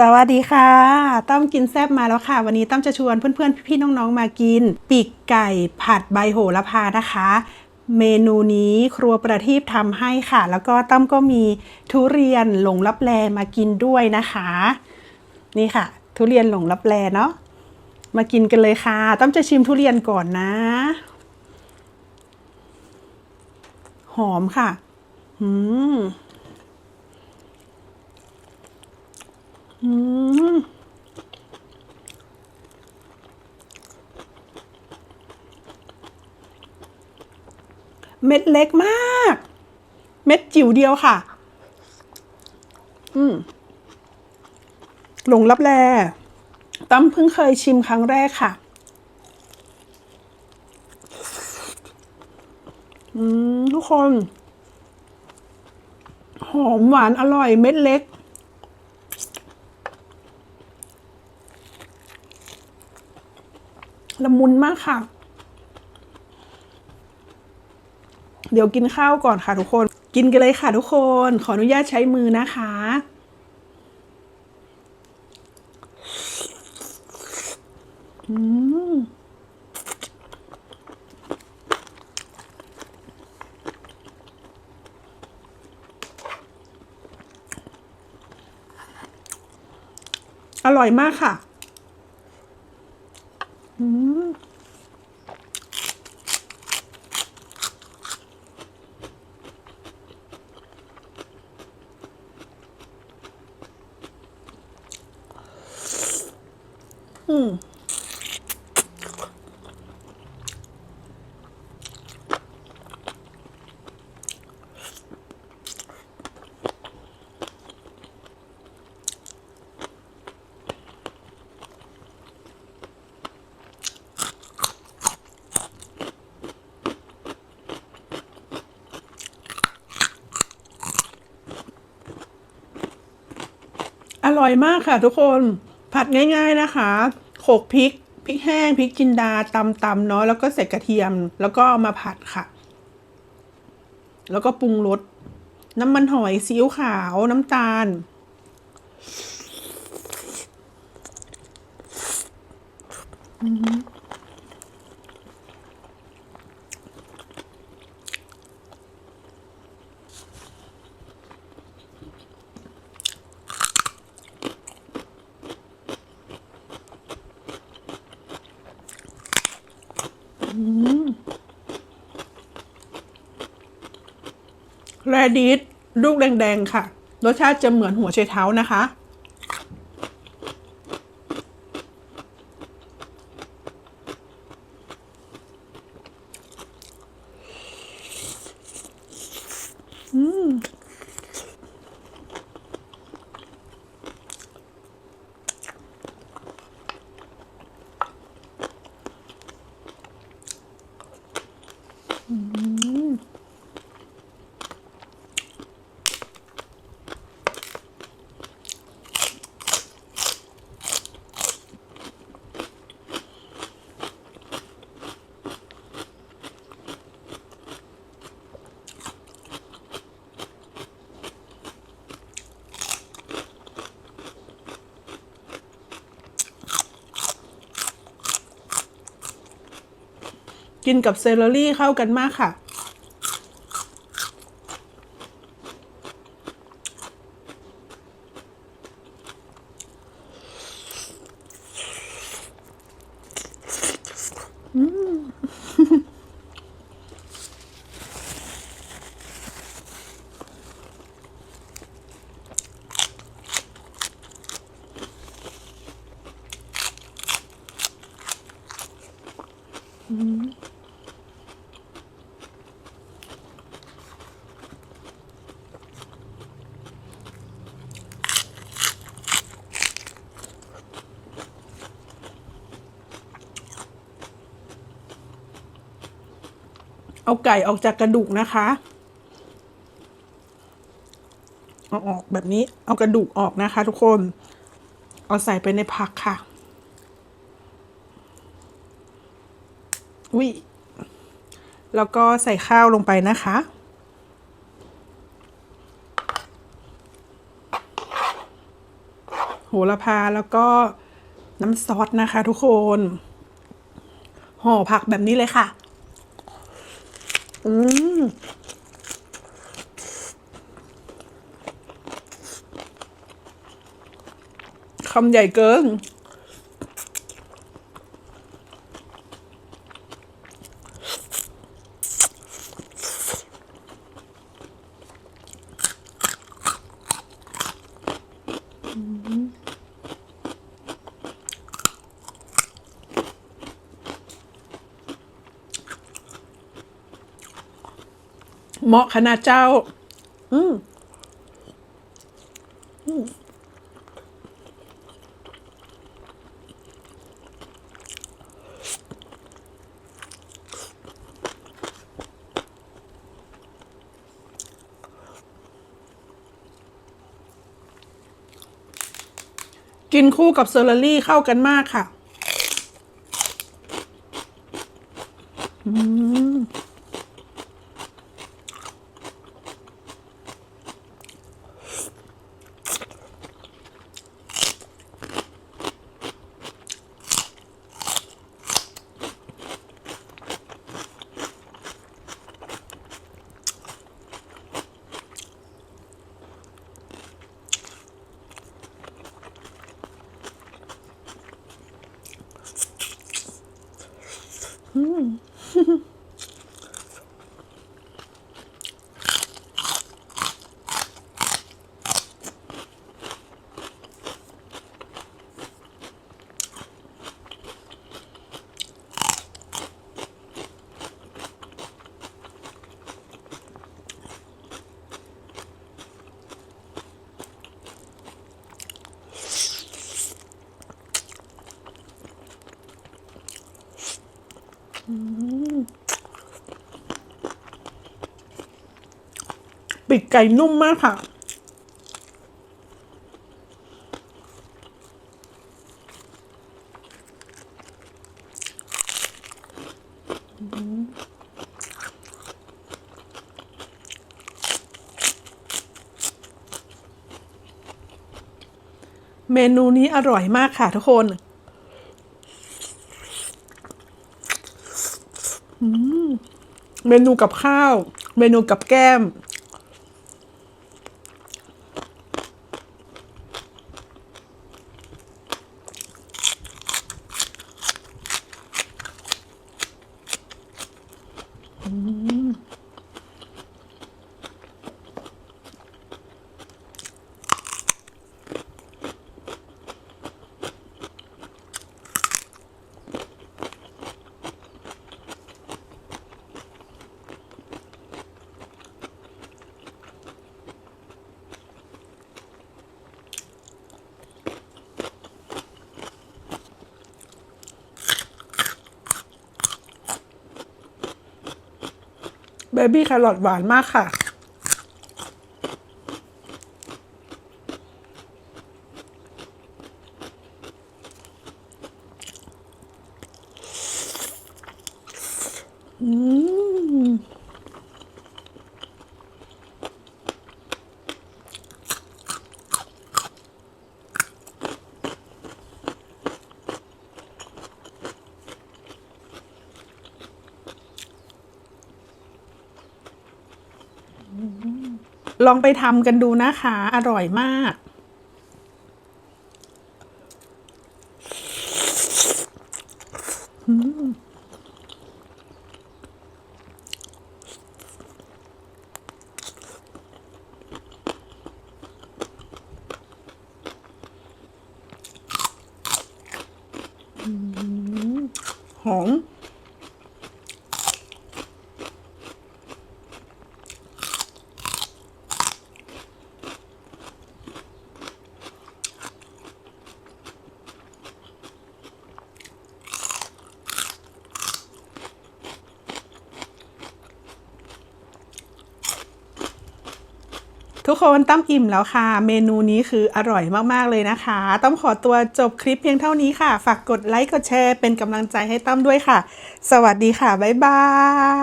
สวัสดีค่ะ ต้อมกินแซบมาแล้วค่ะ วันนี้ต้อมจะชวนเพื่อนๆ พี่ๆน้องๆ มากิน ปีกไก่ผัดใบโหระพานะคะ เมนูนี้ครัวประทีปทำให้ค่ะ แล้วก็ต้อมก็มีทุเรียนหลงลับแลมากินด้วยนะคะ นี่ค่ะ ทุเรียนหลงลับแลเนาะมากินกันเลยค่ะ ต้อมจะชิมทุเรียนก่อนนะ หอมค่ะ อืม อืมเม็ดเล็กมาก เม็ดจิ๋วเดียวค่ะ อืมหลงรับแลตั้มเพิ่งเคยชิมครั้งแรกค่ะ อืม ทุกคน หอมหวานอร่อยเม็ดเล็ก ละมุนมากค่ะ เดี๋ยวกินข้าวก่อนค่ะทุกคน กินกันเลยค่ะทุกคน ขออนุญาตใช้มือนะคะอืมอร่อยมากค่ะ อืม ร่อยมากค่ะทุกคนผัดง่าย ๆนะคะโขกพริกพริกแห้งพริกจินดาตำๆเนาะแล้วก็ใส่กระเทียมแล้วก็มาผัดค่ะ แล้วก็ปรุงรสน้ำมันหอยซีอิ๊วขาวน้ำตาล แรดิสลูกแดงๆค่ะ รสชาติจะเหมือนหัวไชเท้านะคะ กินกับเซเลอรี่เข้ากันมากค่ะฮืม เอาไก่ออกจากกระดูกนะคะเอาออกแบบนี้เอากระดูกออกนะคะทุกคน เอาใส่ไปในผักค่ะอุ้ยแล้วก็ใส่ข้าวลงไปนะคะ โหระพาแล้วก็น้ำซอสนะคะทุกคน ห่อผักแบบนี้เลยค่ะ อืมคำใหญ่เกิน เหมาะขนาดเจ้าอืมกินคู่กับเซอร์รี่เข้ากันมากค่ะ 嗯。哼哼 ปีกไก่นุ่มมากค่ะ เมนูนี้อร่อยมากค่ะทุกคน อืม เมนูกับข้าว เมนูกับแก้ม เบบี้แครอทหวานมากค่ะ ลองไปทำกันดูนะคะ อร่อยมากหอม ทุกคนตั้มอิ่มแล้วค่ะ เมนูนี้คืออร่อยมากๆเลยนะคะ ต้องขอตัวจบคลิปเพียงเท่านี้ค่ะ ฝากกดไลค์กดแชร์เป็นกำลังใจให้ตั้มด้วยค่ะ สวัสดีค่ะ บ๊ายบาย